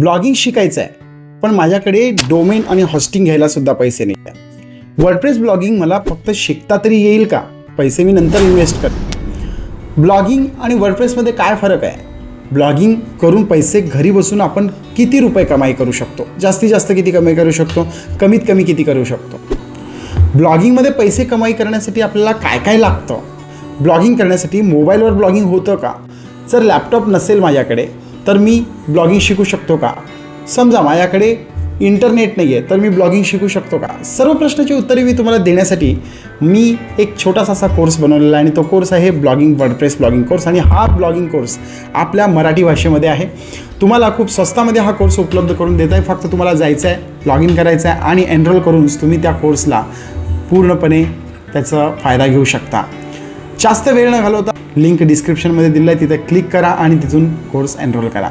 Blogging शिकायचं आहे पण माझ्याकडे डोमेन आणि हॉस्टिंग घ्यायला सुद्धा पैसे नाही आहे वर्डप्रेस ब्लॉगिंग मला फक्त शिकता तरी येईल का? पैसे मी नंतर इन्व्हेस्ट करतो ब्लॉगिंग आणि वर्डप्रेसमध्ये काय फरक आहे? ब्लॉगिंग करून पैसे घरी बसून आपण किती रुपये कमाई करू शकतो? जास्तीत जास्त किती कमाई करू शकतो? कमीत कमी किती करू शकतो? ब्लॉगिंगमध्ये पैसे कमाई करण्यासाठी आपल्याला काय काय लागतं? ब्लॉगिंग करण्यासाठी मोबाईलवर ब्लॉगिंग होतं का? जर लॅपटॉप नसेल माझ्याकडे तर मी ब्लॉगिंग शिकू शकतो का? समजा माझ्याकडे इंटरनेट नाही आहे तर मी ब्लॉगिंग शिकू शकतो का? सर्व प्रश्नाची उत्तरे मी तुम्हाला देण्यासाठी मी एक छोटासा असा कोर्स बनवलेला आहे आणि तो कोर्स आहे ब्लॉगिंग वर्डप्रेस ब्लॉगिंग कोर्स आणि हा ब्लॉगिंग कोर्स आपल्या मराठी भाषेमध्ये आहे. तुम्हाला खूप स्वस्तामध्ये हा कोर्स उपलब्ध करून देत आहे. फक्त तुम्हाला जायचं आहे लॉग इन करायचं आहे आणि एनरोल करून तुम्ही त्या कोर्सला पूर्णपणे त्याचा फायदा घेऊ शकता. जास्त वेळ न घालवता लिंक डिस्क्रिप्शनमध्ये दिलं आहे तिथं क्लिक करा आणि तिथून कोर्स एनरोल करा.